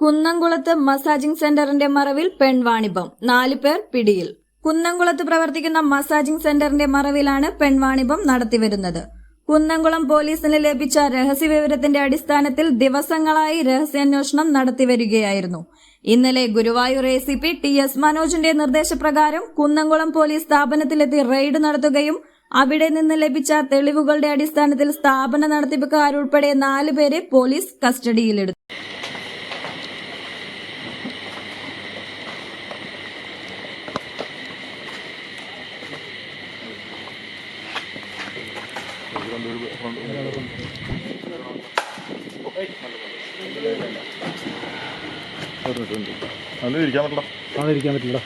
കുന്നംകുളത്ത് മസാജിംഗ് സെന്ററിന്റെ മറവിൽ പെൺവാണിഭം. നാലു പേർ പിടിയിൽ. കുന്നംകുളത്ത് പ്രവർത്തിക്കുന്ന മസാജിംഗ് സെന്ററിന്റെ മറവിലാണ് പെൺവാണിഭം നടത്തിവരുന്നത്. കുന്നംകുളം പോലീസിന് ലഭിച്ച രഹസ്യവിവരത്തിന്റെ അടിസ്ഥാനത്തിൽ ദിവസങ്ങളായി രഹസ്യാന്വേഷണം നടത്തിവരികയായിരുന്നു. ഇന്നലെ Guruvayur A C P T S മനോജിന്റെ നിർദ്ദേശപ്രകാരം കുന്നംകുളം പോലീസ് സ്ഥാപനത്തിലെത്തി റെയ്ഡ് നടത്തുകയും അവിടെ നിന്ന് ലഭിച്ച തെളിവുകളുടെ അടിസ്ഥാനത്തിൽ സ്ഥാപന നടത്തിപ്പുകാരുൾപ്പെടെ നാലുപേരെ പോലീസ് കസ്റ്റഡിയിലെടുത്തു. ഇരിക്കാൻ പറ്റില്ല ഇരിക്കാൻ പറ്റില്ല